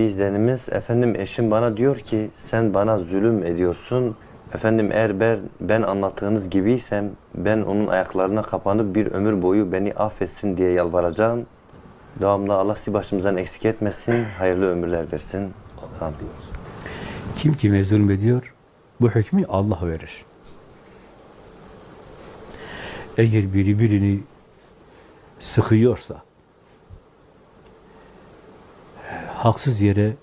İzlenimiz efendim eşim bana diyor ki sen bana zulüm ediyorsun. Efendim eğer ben, ben anlattığınız gibiysem ben onun ayaklarına kapanıp bir ömür boyu beni affetsin diye yalvaracağım. Devamlı Allah sizi başımızdan eksik etmesin, hayırlı ömürler versin. Amin. Kim kime zulmediyor? Bu hükmü Allah verir. Eğer biri birini sıkıyorsa, haksız yere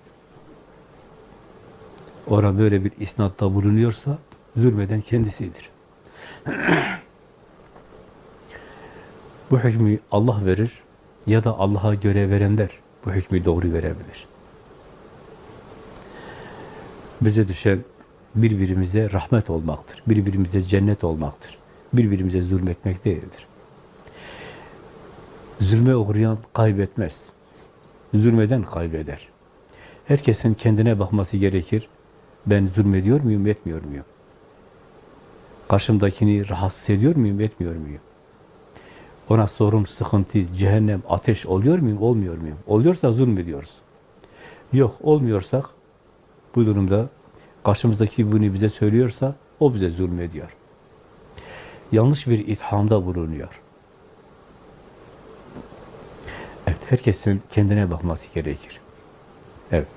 ona böyle bir isnatta bulunuyorsa, zulmeden kendisidir. bu hükmü Allah verir ya da Allah'a göre verenler bu hükmü doğru verebilir. Bize düşen birbirimize rahmet olmaktır. Birbirimize cennet olmaktır. Birbirimize zulmetmek değildir. Zulme uğrayan kaybetmez. Zulmeden kaybeder. Herkesin kendine bakması gerekir. Ben zulmediyor muyum, etmiyor muyum? Karşımdakini rahatsız ediyor muyum, etmiyor muyum? Ona sorun, sıkıntı, cehennem, ateş oluyor muyum, olmuyor muyum? Oluyorsa zulmediyoruz. Yok, olmuyorsak bu durumda karşımızdaki bunu bize söylüyorsa o bize zulmediyor. Yanlış bir ithamda bulunuyor. Evet, herkesin kendine bakması gerekir. Evet.